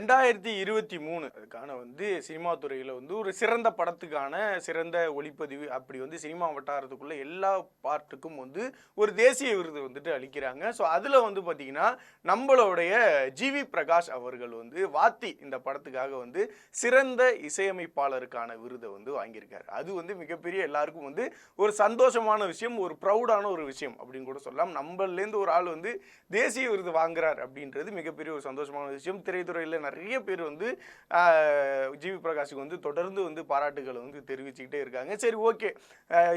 ரெண்டாயிரத்தி இருபத்தி மூணு அதுக்கான வந்து சினிமா துறையில் வந்து ஒரு சிறந்த படத்துக்கான சிறந்த ஒளிப்பதிவு அப்படி வந்து சினிமா வட்டாரத்துக்குள்ளே எல்லா பார்ட்டுக்கும் வந்து ஒரு தேசிய விருது வந்துட்டு அளிக்கிறாங்க. ஸோ அதில் வந்து பார்த்திங்கன்னா நம்மளுடைய ஜிவி பிரகாஷ் அவர்கள் வந்து வாத்தி இந்த படத்துக்காக வந்து சிறந்த இசையமைப்பாளருக்கான விருதை வந்து வாங்கியிருக்காரு. அது வந்து மிகப்பெரிய எல்லாருக்கும் வந்து ஒரு சந்தோஷமான விஷயம் ஒரு ப்ரௌடான ஒரு விஷயம் அப்படின்னு கூட சொல்லலாம். நம்மளேருந்து ஒரு ஆள் வந்து தேசிய விருது வாங்குறார் அப்படின்றது மிகப்பெரிய ஒரு சந்தோஷமான விஷயம். திரைத்துறையில் நிறைய பேர் வந்து ஜிவி பிரகாஷுக்கு வந்து தொடர்ந்து வந்து பாராட்டுகளை வந்து தெரிவிச்சுக்கிட்டே இருக்காங்க. சரி ஓகே.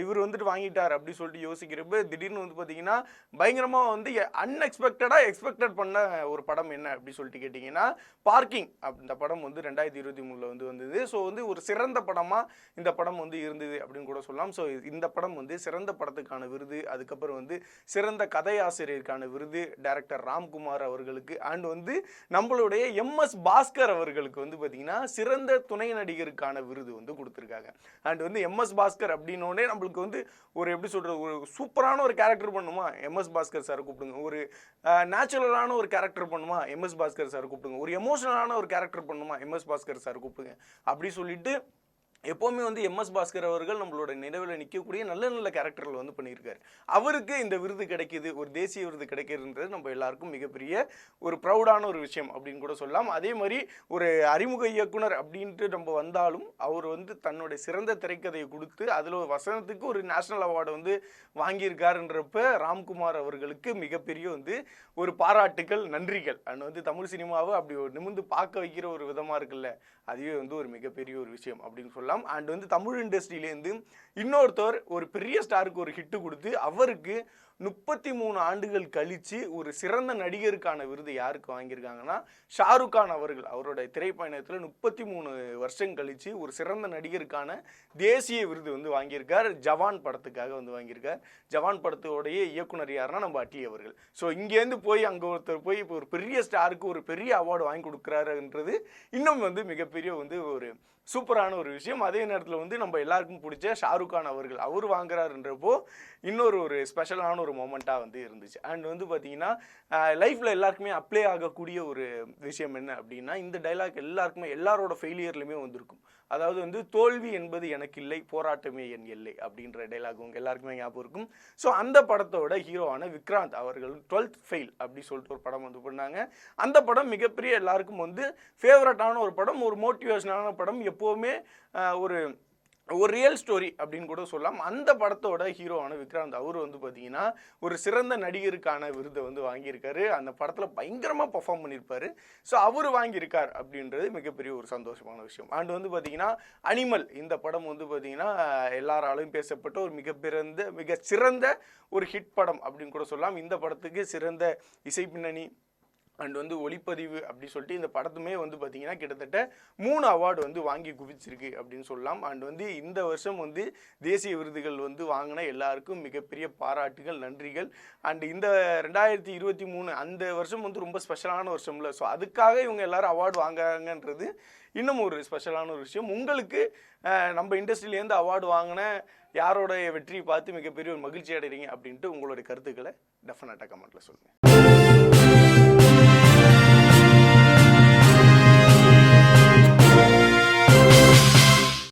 இவர் வந்துட்டு வாங்கிட்டார் அப்படின்னு சொல்லிட்டு யோசிக்கிறப்ப திடீர்னு வந்து பார்த்தீங்கன்னா பயங்கரமாக வந்து அன்எக்ஸ்பெக்டடாக எக்ஸ்பெக்டட் பண்ண ஒரு படம் என்ன அப்படி சொல்லிட்டு கேட்டிங்கன்னா பார்க்கிங் இந்த படம் வந்து ரெண்டாயிரத்தி இருபத்தி மூணில் வந்து வந்தது. ஸோ வந்து ஒரு சிறந்த படமாக இந்த படம் வந்து இருந்தது அப்படின்னு கூட சொல்லலாம். ஸோ இந்த படம் வந்து சிறந்த படத்துக்கான விருது அதுக்கப்புறம் வந்து சிறந்த கதையாசிரியருக்கான விருது டைரக்டர் ராம்குமார் அவர்களுக்கு அண்ட் வந்து நம்மளுடைய எம்எஸ் பாஸ்கர் அவர்களுக்கு வந்து பார்த்தீங்கன்னா சிறந்த துணை நடிகருக்கான விருது வந்து கொடுத்துருக்காங்க. அண்ட் வந்து எம்எஸ் பாஸ்கர் அப்படின்னோடனே நம்மளுக்கு வந்து ஒரு எப்படி சொல்கிறது ஒரு சூப்பரான ஒரு கேரக்டர் பண்ணுமா? எம்எஸ் பாஸ்கர் சார் கூப்பிடுங்க. ஒரு நேச்சுரலான ஒரு கேரக்டர் பண்ணுமா? எம்எஸ் பாஸ்கர் சார் கூப்பிடுங்க. ஒரு எமோஷனலான ஒரு கேரக்டர் பண்ணுமா? எம்எஸ் பாஸ்கர் சார் கூப்பிடுங்க. அப்படி சொல்லிட்டு எப்போவுமே வந்து எம்எஸ் பாஸ்கர் அவர்கள் நம்மளோட நினைவில் நிற்கக்கூடிய நல்ல நல்ல கேரக்டர்கள் வந்து பண்ணியிருக்காரு. அவருக்கு இந்த விருது கிடைக்கிது ஒரு தேசிய விருது கிடைக்கிறதுன்றது நம்ம எல்லாருக்கும் மிகப்பெரிய ஒரு ப்ரௌடான ஒரு விஷயம் அப்படின்னு கூட சொல்லலாம். அதே மாதிரி ஒரு அறிமுக இயக்குனர் அப்படின்ட்டு நம்ம வந்தாலும் அவர் வந்து தன்னுடைய சிறந்த திரைக்கதையை கொடுத்து அதில் ஒரு வசனத்துக்கு ஒரு நேஷனல் அவார்டு வந்து வாங்கியிருக்காருன்றப்ப ராம்குமார் அவர்களுக்கு மிகப்பெரிய வந்து ஒரு பாராட்டுக்கள் நன்றிகள். அண்ட் வந்து தமிழ் சினிமாவை அப்படி ஒரு நிமிர்ந்து பார்க்க வைக்கிற ஒரு விதமாக இருக்குல்ல அதுவே வந்து ஒரு மிகப்பெரிய ஒரு விஷயம் அப்படின்னு சொல்லலாம். அண்ட் வந்து தமிழ் இண்டஸ்ட்ரியிலேருந்து இன்னொருத்தர் ஒரு பெரிய ஸ்டாருக்கு ஒரு ஹிட்டு கொடுத்து அவருக்கு முப்பத்தி மூணு ஆண்டுகள் கழித்து ஒரு சிறந்த நடிகருக்கான விருது யாருக்கு வாங்கியிருக்காங்கன்னா ஷாருக் கான் அவர்கள். அவருடைய திரைப்பயணத்தில் முப்பத்தி மூணு வருஷம் கழித்து ஒரு சிறந்த நடிகருக்கான தேசிய விருது வந்து வாங்கியிருக்கார். ஜவான் படத்துக்காக வந்து வாங்கியிருக்கார். ஜவான் படத்தோடைய இயக்குனர் யாருன்னா நம்ம அட்லி அவர்கள். ஸோ இங்கேருந்து போய் அங்கே ஒருத்தர் போய் இப்போ ஒரு பெரிய ஸ்டாருக்கு ஒரு பெரிய அவார்டு வாங்கி கொடுக்குறாருன்றது இன்னும் வந்து மிகப்பெரிய வந்து ஒரு சூப்பரான ஒரு விஷயம். அதே நேரத்தில் வந்து நம்ம எல்லாருக்கும் பிடிச்ச ஷாருக் கான் அவர்கள். அவர் வாங்குறாருன்றப்போ இன்னொரு ஒரு ஸ்பெஷலான ஒரு மொமெண்ட்டாக வந்து இருந்துச்சு. அண்ட் வந்து பார்த்தீங்கன்னா லைஃப்பில் எல்லாருக்குமே அப்ளை ஆகக்கூடிய ஒரு விஷயம் என்ன அப்படின்னா இந்த டைலாக் எல்லாருக்குமே எல்லாரோட ஃபெயிலியர்லையுமே வந்திருக்கும். அதாவது வந்து தோல்வி என்பது எனக்கு இல்லை போராட்டமே என் எல்லை அப்படின்ற டைலாக் உங்கள் எல்லாருக்குமே ஞாபகம் இருக்கும். ஸோ அந்த படத்தோட ஹீரோவான விக்ராந்த் அவர்கள் டுவெல்த் ஃபெயில் அப்படி சொல்லிட்டு ஒரு படம் வந்து பண்ணாங்க. அந்த படம் மிகப்பெரிய எல்லாருக்கும் வந்து ஃபேவரட்டான ஒரு படம் ஒரு மோட்டிவேஷனான படம். எப்போவுமே ஒரு ஒரு ரியல் ஸ்டோரி அப்படின்னு கூட சொல்லலாம். அந்த படத்தோட ஹீரோவான விக்ராந்த் அவர் வந்து பார்த்தீங்கன்னா ஒரு சிறந்த நடிகருக்கான விருதை வந்து வாங்கியிருக்காரு. அந்த படத்தில் பயங்கரமாக பர்ஃபார்ம் பண்ணியிருப்பார். ஸோ அவர் வாங்கியிருக்கார் அப்படின்றது மிகப்பெரிய ஒரு சந்தோஷமான விஷயம். அண்ட் வந்து பார்த்தீங்கன்னா அனிமல் இந்த படம் வந்து பார்த்தீங்கன்னா எல்லாராலும் பேசப்பட்ட ஒரு மிகப்பிறந்த மிக சிறந்த ஒரு ஹிட் படம் அப்படின்னு கூட சொல்லலாம். இந்த படத்துக்கு சிறந்த இசை பின்னணி அண்ட் வந்து ஒளிப்பதிவு அப்படி சொல்லிட்டு இந்த படத்துமே வந்து பார்த்தீங்கன்னா கிட்டத்தட்ட மூணு அவார்டு வந்து வாங்கி குவிச்சிருக்கு அப்படின்னு சொல்லலாம். அண்ட் வந்து இந்த வருஷம் வந்து தேசிய விருதுகள் வந்து வாங்கின எல்லாருக்கும் மிகப்பெரிய பாராட்டுகள் நன்றிகள். அண்ட் இந்த ரெண்டாயிரத்தி இருபத்தி மூணு அந்த வருஷம் வந்து ரொம்ப ஸ்பெஷலான வருஷம்ல. ஸோ அதுக்காக இவங்க எல்லாரும் அவார்டு வாங்குறாங்கன்றது இன்னும் ஒரு ஸ்பெஷலான ஒரு விஷயம். உங்களுக்கு நம்ம இண்டஸ்ட்ரியிலேருந்து அவார்டு வாங்கின யாரோடைய வெற்றியை பார்த்து மிகப்பெரிய ஒரு மகிழ்ச்சி அடைகிறீங்க அப்படின்ட்டு உங்களுடைய கருத்துக்களை டெஃபினட்டாக கமெண்ட்டில் சொல்லுங்கள்